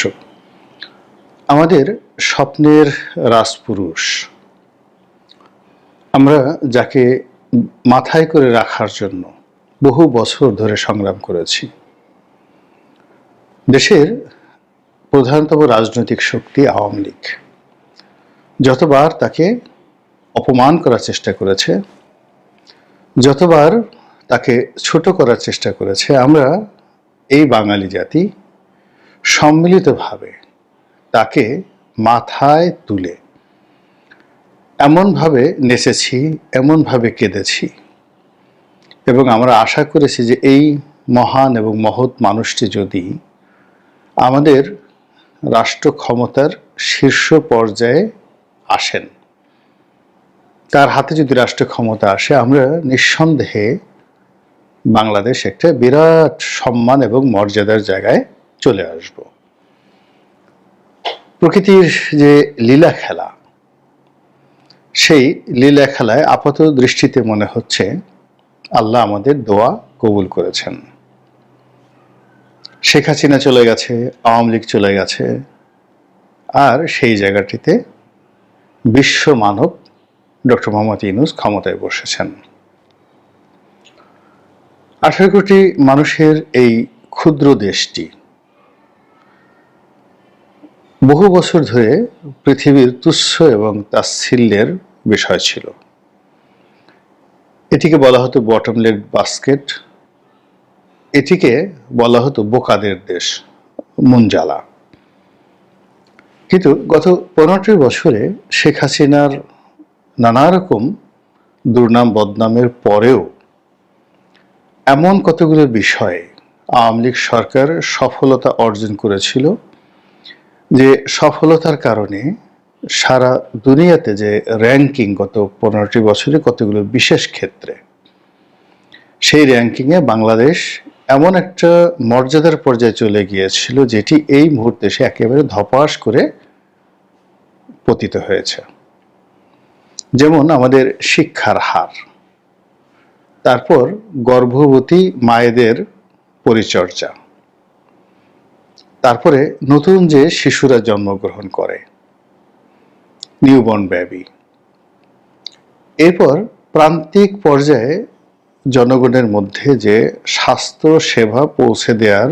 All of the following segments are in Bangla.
দর্শক আমাদের স্বপ্নের রাজপুরুষ। আমরা যাকে মাথায় করে রাখার জন্য বহু বছর ধরে সংগ্রাম করেছি। দেশের প্রধানতম রাজনৈতিক শক্তি আওয়ামী লীগ। যতবার তাকে অপমান করার চেষ্টা করেছে, যতবার তাকে ছোট করার চেষ্টা করেছে, আমরা এই বাঙালি জাতি সম্মিলিতভাবে তাকে মাথায় তুলে। এমনভাবে নেচেছি, এমনভাবে কেঁদেছি। এবং আমরা আশা করেছি যে এই মহান এবং মহৎ মানুষটি যদি আমাদের রাষ্ট্র ক্ষমতার শীর্ষ পর্যায়ে আসেন, তার হাতে যদি রাষ্ট্র ক্ষমতা আসে, আমরা নিঃসন্দেহে বাংলাদেশ একটা বিরাট সম্মান এবং মর্যাদার জায়গায় চলে আসব। প্রকৃতির যে লীলা খেলা, সেই লীলা খেলায় আপাত দৃষ্টিতে মনে হচ্ছে আল্লাহ আমাদের দোয়া কবুল করেছেন। শেখ হাসিনা চলে গেছে, আওয়ামী লীগ চলে গেছে, আর সেই জায়গাটিতে বিশ্ব মানব ডক্টর মোহাম্মদ ইউনুস ক্ষমতায় বসেছেন। আঠারো কোটি মানুষের এই ক্ষুদ্র দেশটি বহু বছর ধরে পৃথিবীর তুচ্ছ এবং তাচ্ছিল্যের বিষয় ছিল। এটিকে বলা হতো বটমলেট বাস্কেট। এটিকে বলা হতো বোকাদের দেশ, মুনজালা। কিন্তু গত পনেরোটি বছরে শেখ হাসিনার নানা রকম দুর্নাম, বদনামের পরেও এমন কতগুলো বিষয়ে আওয়ামী লীগ সরকার সফলতা অর্জন করেছিল যে সফলতার কারণে সারা দুনিয়াতে যে র্যাঙ্কিং গত পনেরোটি বছরে কতগুলো বিশেষ ক্ষেত্রে, সেই র্যাঙ্কিংয়ে বাংলাদেশ এমন একটা মর্যাদার পর্যায়ে চলে গিয়েছিল যেটি এই মুহূর্তে সে একেবারে ধপাস করে পতিত হয়েছে। যেমন আমাদের শিক্ষার হার, তারপর গর্ভবতী মায়েদের পরিচর্যা। তারপরে নতুন যে শিশুরা জন্মগ্রহণ করে নিউবর্ন বেবি এরপর প্রান্তিক পর্যায়ে জনগণের মধ্যে যে স্বাস্থ্য সেবা পৌঁছে দেওয়ার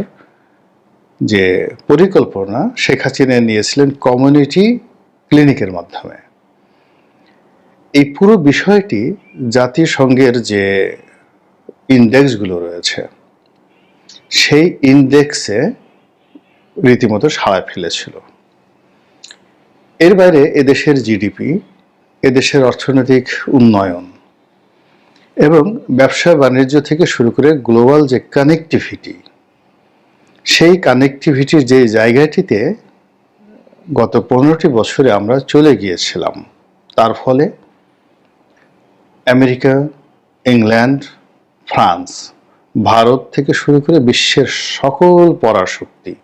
যে পরিকল্পনা, শেখ হাসিনা নিয়েছিলেন কমিউনিটি ক্লিনিকের মাধ্যমে। এই পুরো বিষয়টি জাতিসংঘের যে ইন্ডেক্সগুলো রয়েছে, সেই ইন্ডেক্সে রীতিমতো সাড়া ফেলেছিল। এর বাইরে এদেশের জিডিপি, এদেশের অর্থনৈতিক উন্নয়ন এবং ব্যবসা বাণিজ্য থেকে শুরু করে গ্লোবাল যে কানেকটিভিটি, সেই কানেকটিভিটির যে জায়গাটিতে গত পনেরোটি বছরে আমরা চলে গিয়েছিলাম, তার ফলে আমেরিকা, ইংল্যান্ড, ফ্রান্স, ভারত থেকে শুরু করে বিশ্বের সকল পরাশক্তি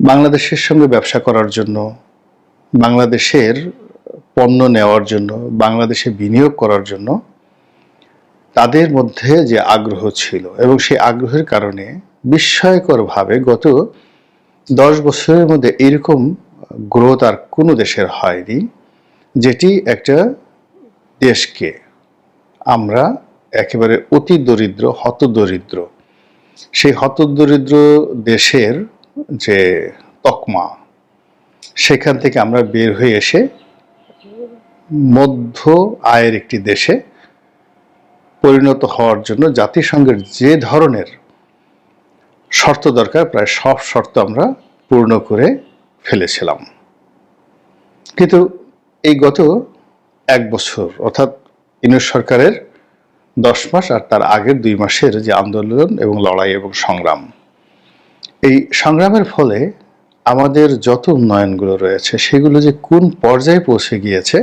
বাংলাদেশের সঙ্গে ব্যবসা করার জন্য, বাংলাদেশের পণ্য নেওয়ার জন্য, বাংলাদেশে বিনিয়োগ করার জন্য তাদের মধ্যে যে আগ্রহ ছিল এবং সেই আগ্রহের কারণে বিস্ময়করভাবে গত দশ বছরের মধ্যে এরকম গ্রোথ আর কোনো দেশের হয়নি, যেটি একটা দেশকে আমরা একেবারে অতি দরিদ্র, হতদরিদ্র। সেই হতদরিদ্র দেশের যে তকমা, সেখান থেকে আমরা বের হয়ে এসে মধ্য আয়ের একটি দেশে পরিণত হওয়ার জন্য জাতিসংঘের যে ধরনের শর্ত দরকার, প্রায় সব শর্ত আমরা পূর্ণ করে ফেলেছিলাম। কিন্তু এই গত এক বছর, অর্থাৎ ইউনুস সরকারের দশ মাস আর তার আগের দুই মাসের যে আন্দোলন এবং লড়াই এবং সংগ্রাম এই সংগ্রামের ফলে আমাদের যত উন্নয়নগুলো রয়েছে, সেগুলো যে কোন পর্যায়ে পৌঁছে গিয়েছে,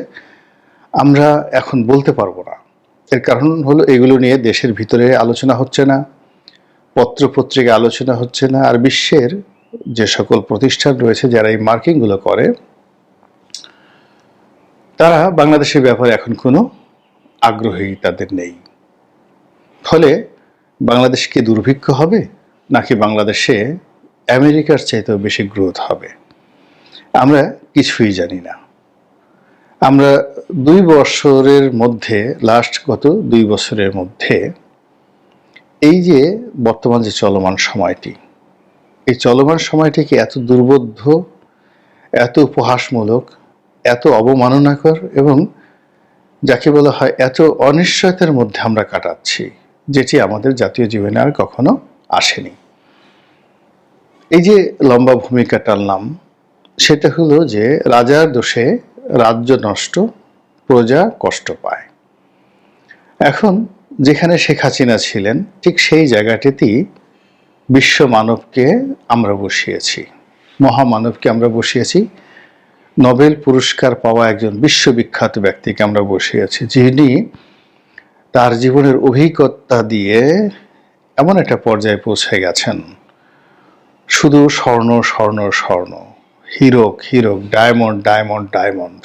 আমরা এখন বলতে পারব না। এর কারণ হলো এগুলো নিয়ে দেশের ভিতরে আলোচনা হচ্ছে না পত্র পত্রিকা আলোচনা হচ্ছে না, আর বিশ্বের যে সকল প্রতিষ্ঠান রয়েছে যারা এই মার্কিংগুলো করে, তারা বাংলাদেশের ব্যাপারে এখন কোনো আগ্রহী তাদের নেই। ফলে বাংলাদেশ কি দুর্ভিক্ষ হবে, নাকি বাংলাদেশে আমেরিকার চাইতেও বেশি গ্রোথ হবে। আমরা কিছুই জানি না। আমরা দুই বছরের মধ্যে লাস্ট গত দুই বছরের মধ্যে, এই যে বর্তমান যে চলমান সময়টি, এই চলমান সময়টিকে এত দুর্বোধ্য, এত উপহাসমূলক, এত অবমাননাকর এবং যাকে বলা হয় এত অনিশ্চয়তার মধ্যে আমরা কাটাচ্ছি, যেটি আমাদের জাতীয় জীবনে আর কখনো আসেনি। এই যে লম্বা ভূমিকা টানলাম সেটা হলো যে রাজার দোষে রাজ্য নষ্ট, প্রজা কষ্ট পায়। এখন যেখানে শেখ হাসিনা ছিলেন, ঠিক সেই জায়গাটিতেই বিশ্ব মানবকে আমরা বসিয়েছি, মহামানবকে আমরা বসিয়েছি। নোবেল পুরস্কার পাওয়া একজন বিশ্ববিখ্যাত ব্যক্তিকে আমরা বসিয়েছি, যিনি তার জীবনের অভিজ্ঞতা দিয়ে এমন একটা পর্যায়ে পৌঁছে গেছেন। শুধু স্বর্ণ স্বর্ণ স্বর্ণ। হিরক Hirak, diamond diamond diamond.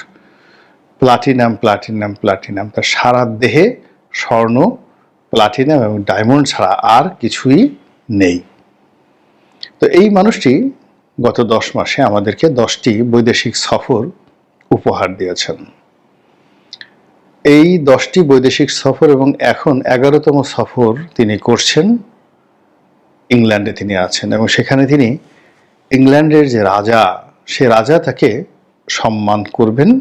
Platinum platinum platinum. তার সারা দেহে স্বর্ণ, প্লাটিনাম এবং ডায়মন্ড ছাড়া আর কিছুই নেই। তো এই মানুষটি গত দশ মাসে আমাদেরকে দশটি বৈদেশিক সফর উপহার দিয়েছেন। এই দশটি বৈদেশিক সফর এবং এখন এগারোতম সফর তিনি করছেন। ইংল্যান্ডে তিনি আছেন এবং সেখানে তিনি ইংল্যান্ডের যে রাজা, সে রাজা তাকে সম্মান করবেন,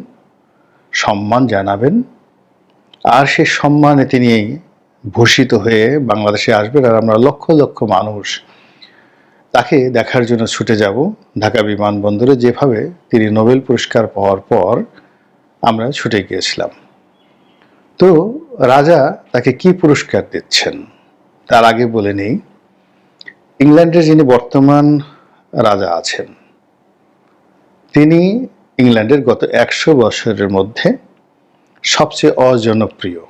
সম্মান জানাবেন। আর সে সম্মানে তিনি ভূষিত হয়ে বাংলাদেশে আসবেন আর আমরা লক্ষ লক্ষ মানুষ তাকে দেখার জন্য ছুটে যাব ঢাকা বিমানবন্দরে। যেভাবে তিনি নোবেল পুরস্কার পাওয়ার পর আমরা ছুটে গিয়েছিলাম। তো রাজা তাকে কি পুরস্কার দিচ্ছেন? তার আগে বলে নেই। ইংল্যান্ডের যিনি বর্তমান রাজা আছেন, তিনি ইংল্যান্ডের গত একশো বছরের মধ্যে সবচেয়ে অজনপ্রিয়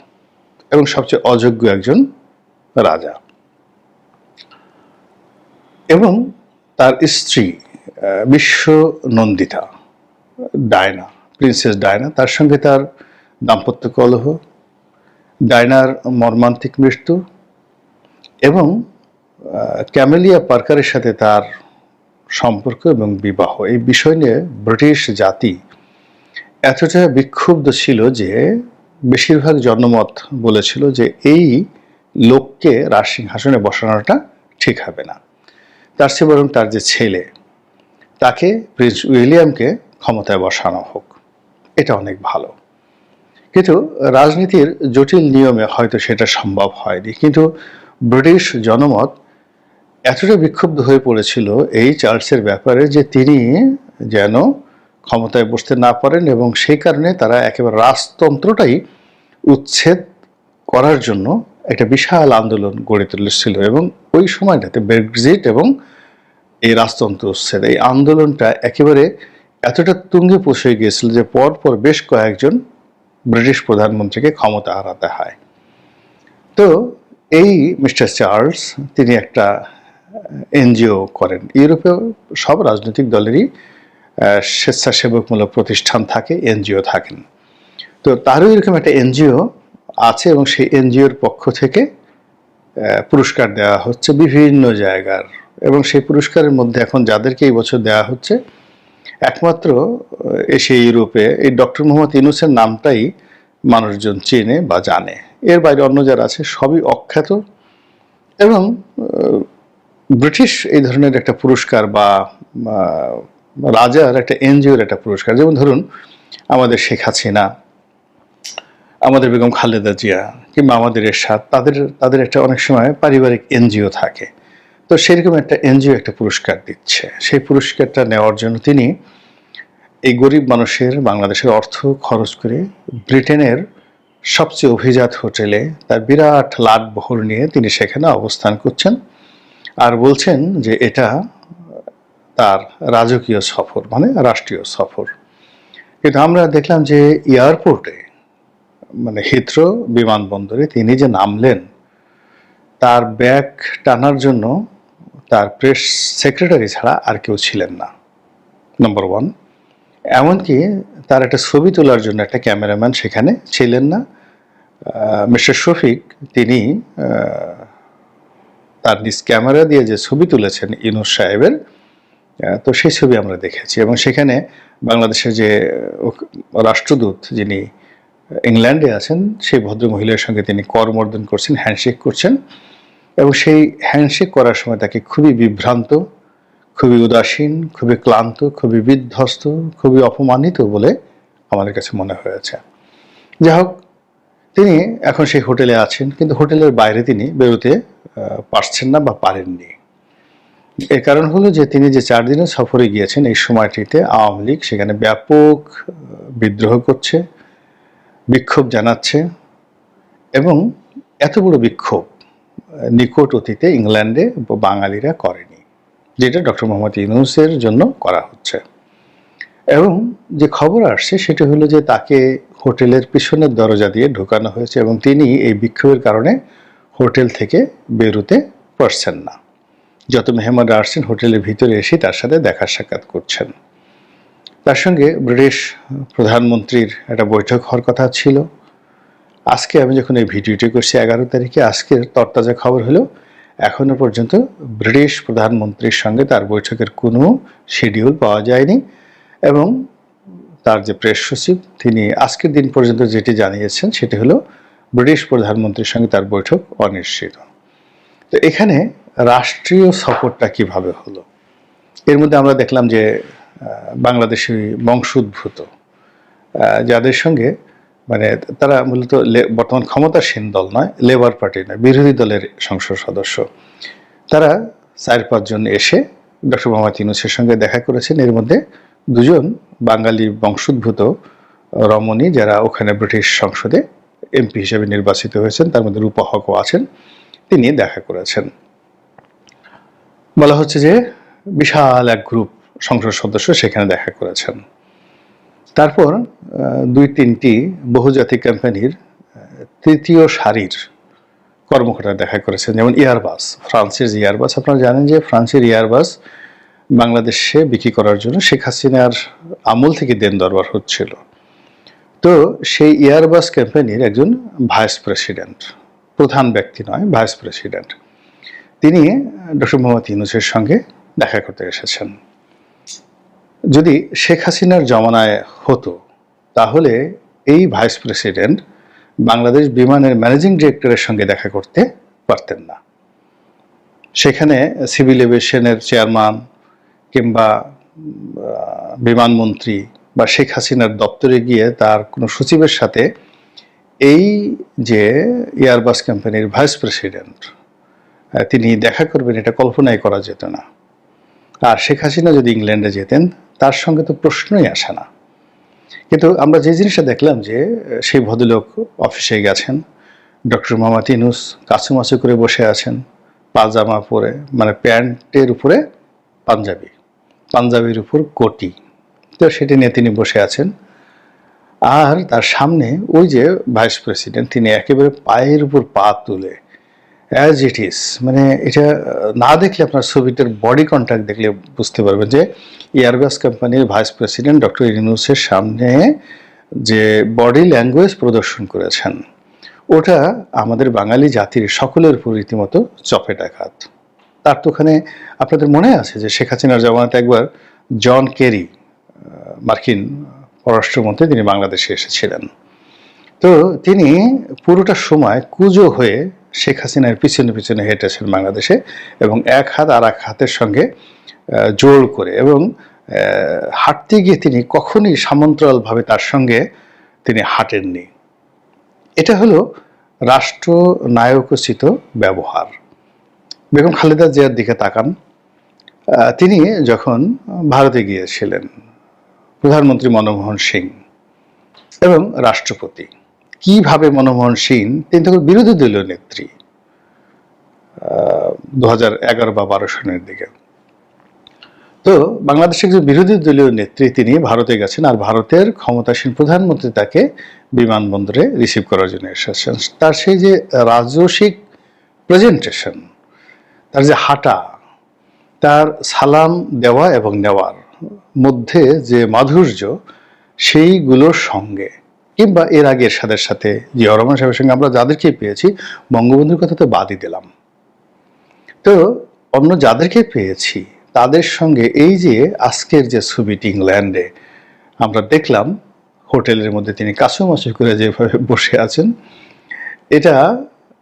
এবং সবচেয়ে অযোগ্য একজন রাজা। এবং তার স্ত্রী বিশ্ব নন্দিতা ডায়না, প্রিন্সেস ডায়না, তার সঙ্গে তার দাম্পত্য কলহ, ডায়নার মর্মান্তিক মৃত্যু এবং ক্যামেলিয়া পার্কারের সাথে তার সম্পর্ক এবং বিবাহ। এই বিষয় নিয়ে ব্রিটিশ জাতি এতটা বিক্ষুব্ধ ছিল যে বেশিরভাগ জনমত বলেছিল যে এই লোককে রাজ সিংহাসনে বসানোটা ঠিক হবে না। তার চেয়ে বরং তার যে ছেলে, তাকে প্রিন্স উইলিয়ামকে ক্ষমতায় বসানো হোক। এটা অনেক ভালো। কিন্তু রাজনীতির জটিল নিয়মে হয়তো সেটা সম্ভব হয়নি। কিন্তু ব্রিটিশ জনমত এতটা বিক্ষুব্ধ হয়ে পড়েছিল এই চার্লসের ব্যাপারে যে তিনি যেন ক্ষমতায় বসতে না পারেন এবং সেই কারণে তারা একেবারে রাজতন্ত্রটাই উচ্ছেদ করার জন্য একটা বিশাল আন্দোলন গড়ে তুলেছিল এবং ওই সময়টাতে ব্রেক্সিট এবং এই রাজতন্ত্র উচ্ছেদ, এই আন্দোলনটা একেবারে এতটা তুঙ্গে পৌঁছে গিয়েছিল যে পরপর বেশ কয়েকজন ব্রিটিশ প্রধানমন্ত্রীকে ক্ষমতা হারাতে হয়। তো এই মিস্টার চার্লস, তিনি একটা এনজিও করেন। ইউরোপেও সব রাজনৈতিক দলেরই স্বেচ্ছাসেবকমূলক প্রতিষ্ঠান থাকে, এনজিও থাকেন। তো তারও এরকম একটা এনজিও আছে এবং সেই এনজিওর পক্ষ থেকে পুরস্কার দেওয়া হচ্ছে বিভিন্ন জায়গার। এবং সেই পুরস্কারের মধ্যে এখন যাদেরকে এই বছর দেওয়া হচ্ছে, একমাত্র এসে ইউরোপে এই ডক্টর মোহাম্মদ ইউনুসের নামটাই মানুষজন চেনে বা জানে। এর বাইরে অন্য যারা আছে, সবই অখ্যাত। এবং ব্রিটিশ এই ধরনের একটা পুরস্কার বা রাজার একটা এনজিওর একটা পুরস্কার, যেমন ধরুন আমাদের শেখ হাসিনা, আমাদের বেগম খালেদা জিয়া কিংবা আমাদের এরশাদ, তাদের তাদের একটা অনেক সময় পারিবারিক এনজিও থাকে। তো সেরকম একটা এনজিও একটা পুরস্কার দিচ্ছে। সেই পুরস্কারটা নেওয়ার জন্য তিনি এই গরিব মানুষের বাংলাদেশের অর্থ খরচ করে ব্রিটেনের সবচেয়ে অভিজাত হোটেলে তার বিরাট লাট বহর নিয়ে তিনি সেখানে অবস্থান করছেন। আর বলছেন যে এটা তার রাজকীয় সফর মানে রাষ্ট্রীয় সফর। কিন্তু আমরা দেখলাম যে এয়ারপোর্টে মানে হিথ্রো বিমানবন্দরে তিনি যে নামলেন, তার ব্যাগ টানার জন্য তার প্রেস সেক্রেটারি ছাড়া আর কেউ ছিলেন না নম্বর ওয়ান এমনকি তার একটা ছবি তোলার জন্য একটা ক্যামেরাম্যান সেখানে ছিলেন না। মিস্টার শফিক, তিনি তার নিজ ক্যামেরা দিয়ে যে ছবি তুলেছেন ইনুস সাহেবের তো সেই ছবি আমরা দেখেছি। এবং সেখানে বাংলাদেশের যে রাষ্ট্রদূত যিনি ইংল্যান্ডে আছেন, সেই ভদ্র মহিলার সঙ্গে তিনি করমর্দন করছেন হ্যান্ডশেক করছেন। এবং সেই হ্যান্ডশেক করার সময় তাকে খুবই বিভ্রান্ত, খুবই উদাসীন, খুবই ক্লান্ত, খুবই বিধ্বস্ত, খুবই অপমানিত বলে আমাদের কাছে মনে হয়েছে। যাই হোক, তিনি এখন সেই হোটেলে আছেন, কিন্তু হোটেলের বাইরে তিনি বেরোতে পারছেন না বা পারেননি। এর কারণ হলো যে তিনি যে চার দিনের সফরে গিয়েছেন এই সময়টিতে আওয়ামী লীগ সেখানে ব্যাপক বিদ্রোহ করছে, বিক্ষোভ জানাচ্ছে এবং এত বড় বিক্ষোভ নিকট অতীতে ইংল্যান্ডে বাঙালিরা করেনি, যেটা ডক্টর মোহাম্মদ ইউনুসের জন্য করা হচ্ছে। এবং যে খবর আসছে সেটা হলো যে তাকে হোটেলের পিছনের দরজা দিয়ে ঢোকানো হয়েছে এবং তিনি এই বিক্ষোভের কারণে হোটেল থেকে বেরোতে পারছেন না। যত মেহমানরা আসছেন হোটেলের ভিতরে এসে তার সাথে দেখা সাক্ষাৎ করছেন। তার সঙ্গে ব্রিটিশ প্রধানমন্ত্রীর একটা বৈঠক হওয়ার কথা ছিল। আজকে আমি যখন এই ভিডিওটি করছি এগারো তারিখে, আজকের তরতাজা খবর হলো, এখনও পর্যন্ত ব্রিটিশ প্রধানমন্ত্রীর সঙ্গে তার বৈঠকের কোনো শিডিউল পাওয়া যায়নি এবং তার যে প্রেস সচিব, তিনি আজকের দিন পর্যন্ত যেটি জানিয়েছেন সেটি হলো ব্রিটিশ প্রধানমন্ত্রীর সঙ্গে তার বৈঠক অনিশ্চিত। তো এখানে রাষ্ট্রীয় সফরটা কীভাবে হলো? এর মধ্যে আমরা দেখলাম যে বাংলাদেশি বংশোদ্ভূত যাদের সঙ্গে মানে তারা মূলত বর্তমান ক্ষমতাসীন দল নয় লেবার পার্টি নয়, বিরোধী দলের সংসদ সদস্য। তারা চার পাঁচজন এসে ডক্টর মোহাম্মদ ইউনুসের সঙ্গে দেখা করেছেন। এর মধ্যে দুজন বাঙালি বংশোদ্ভূত রমণী যারা ওখানে ব্রিটিশ সংসদে এমপি হিসেবে নির্বাচিত হয়েছেন, তার মধ্যে রূপা হকও আছেন, তিনি দেখা করেছেন। বলা হচ্ছে যে বিশাল এক গ্রুপ সংসদ সদস্য সেখানে দেখা করেছেন। তারপর দুই তিনটি বহুজাতিক কোম্পানির তৃতীয় সারির কর্মকর্তা দেখা করেছেন, যেমন এয়ারবাস ফ্রান্সের যে এয়ারবাস আপনারা জানেন যে ফ্রান্সের এয়ারবাস বাংলাদেশে বিক্রি করার জন্য শেখ হাসিনার আমল থেকে দেন দরবার হচ্ছিল। তো সেই এয়ারবাস কোম্পানির একজন ভাইস প্রেসিডেন্ট প্রধান ব্যক্তি নয় ভাইস প্রেসিডেন্ট তিনি ডক্টর মোহাম্মদ ইউনুসের সঙ্গে দেখা করতে এসেছেন। যদি শেখ হাসিনার জমানায় হতো, তাহলে এই ভাইস প্রেসিডেন্ট বাংলাদেশ বিমানের ম্যানেজিং ডিরেক্টরের সঙ্গে দেখা করতে পারতেন না। সেখানে সিভিল এভিয়েশনের চেয়ারম্যান কিংবা বিমানমন্ত্রী বা শেখ হাসিনার দপ্তরে গিয়ে তার কোনো সচিবের সাথে এই যে এয়ারবাস কোম্পানির ভাইস প্রেসিডেন্ট তিনি দেখা করবেন, এটা কল্পনাই করা যেত না। আর শেখ হাসিনা যদি ইংল্যান্ডে যেতেন, তার সঙ্গে তো প্রশ্নই আসে না। কিন্তু আমরা যে জিনিসটা দেখলাম যে, সেই ভদ্রলোক অফিসে গেছেন, ডক্টর মোহাম্মদ ইনুস কাছুমাছু করে বসে আছেন, পাজামা পরে মানে প্যান্টের উপরে পাঞ্জাবি, পাঞ্জাবির উপর কোটি। তো সেটি নিয়ে তিনি বসে আছেন। আর তার সামনে ওই যে ভাইস প্রেসিডেন্ট, তিনি একেবারে পায়ের উপর পা তুলে অ্যাজ ইট ইজ মানে এটা না দেখলে আপনার ছবিটার বডি কন্ট্যাক্ট দেখলে বুঝতে পারবেন যে এয়ারবাস কোম্পানির ভাইস প্রেসিডেন্ট ডক্টর ইউনুসের সামনে যে বডি ল্যাঙ্গুয়েজ প্রদর্শন করেছেন, ওটা আমাদের বাঙালি জাতির সকলের উপর রীতিমতো চপেটাঘাত তার তো ওখানে আপনাদের মনে আছে যে শেখ হাসিনার জমানাতে একবার জন কেরি মার্কিন পররাষ্ট্রমন্ত্রী তিনি বাংলাদেশে এসেছিলেন। তো তিনি পুরোটা সময় কুজো হয়ে শেখ হাসিনার পিছনে পিছনে হেঁটেছেন বাংলাদেশে এবং এক হাত আর এক হাতের সঙ্গে জোর করে এবং হাঁটতে গিয়ে তিনি কখনই সামন্তরালভাবে তার সঙ্গে তিনি হাঁটেননি। এটা হলো রাষ্ট্র নায়কোচিত ব্যবহার। বেগম খালেদা জিয়ার দিকে তাকান। তিনি যখন ভারতে গিয়েছিলেন প্রধানমন্ত্রী মনমোহন সিং এবং রাষ্ট্রপতি। কীভাবে মনমোহন সিং, তিনি তখন বিরোধী দলীয় নেত্রী দু হাজার এগারো বা বারো সনের দিকে। তো বাংলাদেশের যে বিরোধী দলীয় নেত্রী তিনি ভারতে গেছেন আর ভারতের ক্ষমতাসীন প্রধানমন্ত্রী তাকে বিমানবন্দরে রিসিভ করার জন্য এসেছেন। তার সেই যে রাজসিক প্রেজেন্টেশন তার যে হাঁটা, তার সালাম দেওয়া এবং নেওয়ার মধ্যে যে মাধুর্য, সেইগুলোর সঙ্গে। কিংবা এর আগের সাথে সাথে জিয়া রহমান সাহেবের সঙ্গে আমরা যাদেরকে পেয়েছি, বঙ্গবন্ধুর কথা তো বাদই দিলাম। তো অন্য যাদেরকে পেয়েছি, তাদের সঙ্গে এই যে আজকের যে ছবিটি ইংল্যান্ডে আমরা দেখলাম, হোটেলের মধ্যে তিনি কাছুমাছু করে যেভাবে বসে আছেন, এটা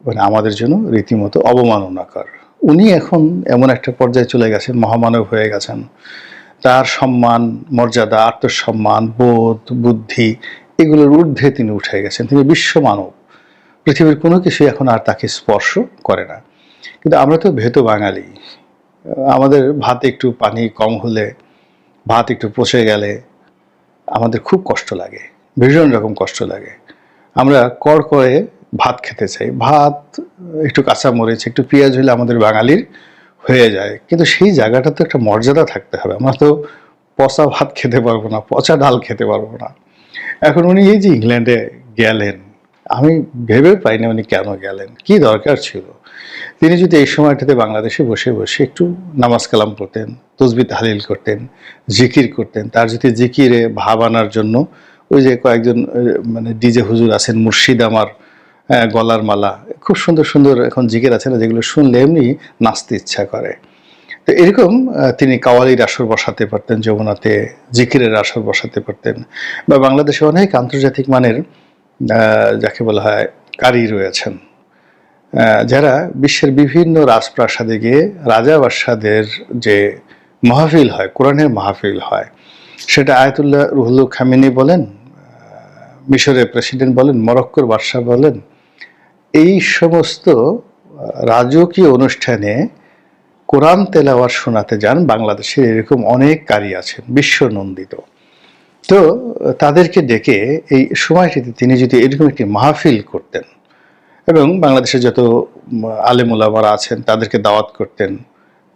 মানে আমাদের জন্য রীতিমতো অবমাননাকর। উনি এখন এমন একটা পর্যায়ে চলে গেছেন, মহামানব হয়ে গেছেন। তার সম্মান, মর্যাদা, আত্মসম্মান, বোধ, বুদ্ধি, এগুলোর ঊর্ধ্বে তিনি উঠে গেছেন। তিনি বিশ্ব মানব। পৃথিবীর কোনো কিছু এখন আর তাকে স্পর্শ করে না। কিন্তু আমরা তো ভেতো বাঙালি। আমাদের ভাত একটু পানি কম হলে, ভাত একটু পচে গেলে আমাদের খুব কষ্ট লাগে, ভীষণ রকম কষ্ট লাগে। আমরা কর করে ভাত খেতে চাই। ভাত, একটু কাঁচা মরিচ একটু পেঁয়াজ হলে আমাদের বাঙালির হয়ে যায়। কিন্তু সেই জায়গাটা তো একটা মর্যাদা থাকতে হবে। আমরা তো পচা ভাত খেতে পারব না, পচা ডাল খেতে পারব না। এখন উনি এই যে ইংল্যান্ডে গেলেন, আমি ভেবে পাইনি উনি কেন গেলেন, কি দরকার ছিল? তিনি যদি এই সময়টাতে বাংলাদেশে বসে বসে একটু নামাজ কালাম করতেন তসবি তাহলিল করতেন, জিকির করতেন, তার যদি জিকিরে ভাব আনার জন্য ওই যে কয়েকজন মানে ডিজে হুজুর আছেন, মুর্শিদ আমার গলার মালা। খুব সুন্দর সুন্দর এখন জিকির আছে না, যেগুলো শুনলে এমনি নাচতে ইচ্ছা করে। তো এরকম তিনি কাওয়ালির আসর বসাতে পারতেন, যমুনাতে জিকিরের আসর বসাতে পারতেন। বা বাংলাদেশে অনেক আন্তর্জাতিক মানের যাকে বলা হয় কারি রয়েছেন। যারা বিশ্বের বিভিন্ন রাজপ্রাসাদে গিয়ে রাজা বাদশাদের যে মাহফিল হয়, কোরআনের মাহফিল হয়, সেটা আয়তুল্লাহ রুহুল খামিনি বলেন মিশরের প্রেসিডেন্ট বলেন, মরক্কোর বাদশাহ বলেন এই সমস্ত রাজকীয় অনুষ্ঠানে কোরআন তেলাওয়ার শোনাতে যান বাংলাদেশের এরকম অনেক কারি আছেন, বিশ্বনন্দিত। তো, তাদেরকে ডেকে এই সময়টিতে তিনি যদি এরকম একটি মাহফিল করতেন এবং বাংলাদেশে যত আলেমুলামারা আছেন তাদেরকে দাওয়াত করতেন,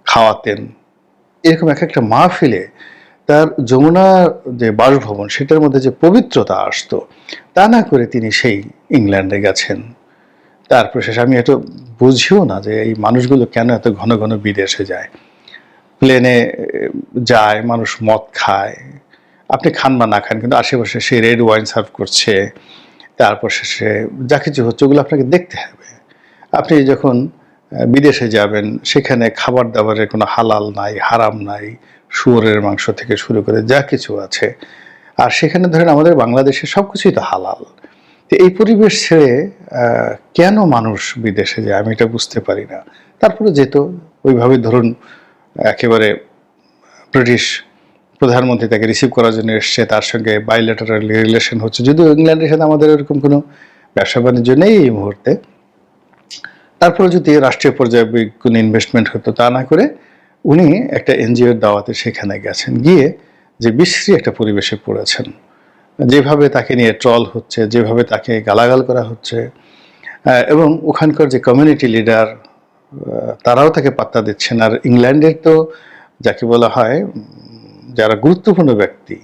খাওয়াতেন, এরকম এক একটা মাহফিলে তার যমুনা যে বাসভবন সেটার মধ্যে যে পবিত্রতা আসতো, তা না করে তিনি সেই ইংল্যান্ডে গেছেন। তারপর শেষ আমি এত বুঝিও না যে এই মানুষগুলো কেন এত ঘন ঘন বিদেশে যায়। প্লেনে যায়, মানুষ মদ খায়। আপনি খান বা না খান, কিন্তু আশেপাশে সে রেড ওয়াইন সার্ভ করছে। তারপর শেষে যা কিছু হচ্ছে, ওগুলো আপনাকে দেখতে হবে। আপনি যখন বিদেশে যাবেন, সেখানে খাবার দাবারের কোনো হালাল নাই, হারাম নাই, শুয়োরের মাংস থেকে শুরু করে যা কিছু আছে। আর সেখানে ধরেন আমাদের বাংলাদেশে সব কিছুই তো হালাল। এই পরিবেশ ছেড়ে কেন মানুষ বিদেশে যায় আমি এটা বুঝতে পারি না। তারপরে যেত ওইভাবে ধরুন, একেবারে ব্রিটিশ প্রধানমন্ত্রী তাকে রিসিভ করার জন্য এসছে, তার সঙ্গে বাইলেটারাল রিলেশন হচ্ছে, যদিও ইংল্যান্ডের সাথে আমাদের এরকম কোনো ব্যবসা বাণিজ্য নেই এই মুহূর্তে। তারপরে যদি রাষ্ট্রীয় পর্যায়ে কোনো ইনভেস্টমেন্ট হতো, তা না করে উনি একটা এনজিওর দাওয়াতে সেখানে গেছেন। গিয়ে যে বিশ্রী একটা পরিবেশে পড়েছেন। যেভাবে তাকে নিয়ে ট্রল হচ্ছে, যেভাবে তাকে গালাগাল করা হচ্ছে এবং ওখানকার যে কমিউনিটি লিডার তারাও তাকে পাত্তা দিচ্ছেন। আর ইংল্যান্ডের তো যাকে বলা হয় যারা গুরুত্বপূর্ণ ব্যক্তি,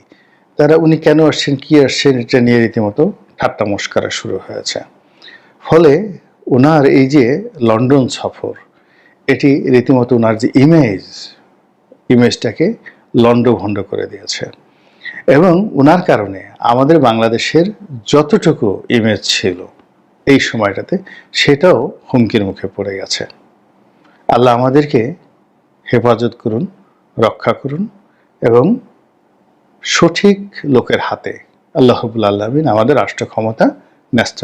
তারা উনি কেন আসছেন, কী আসছেন, এটা নিয়ে রীতিমতো ঠাট্টা মস্কারা শুরু হয়েছে। ফলে ওনার এই যে লন্ডন সফর, এটি রীতিমতো ওনার যে ইমেজ ইমেজটাকে লণ্ডভণ্ড করে দিয়েছে। এবং ওনার কারণে আমাদের বাংলাদেশের যতটুকু ইমেজ ছিল এই সময়টাতে, সেটাও হুমকির মুখে পড়ে গেছে। আল্লাহ আমাদেরকে হেফাজত করুন, রক্ষা করুন এবং সঠিক লোকের হাতে আল্লাহবুল আল্লাহবিন আমাদের রাষ্ট্র ক্ষমতা ন্যস্ত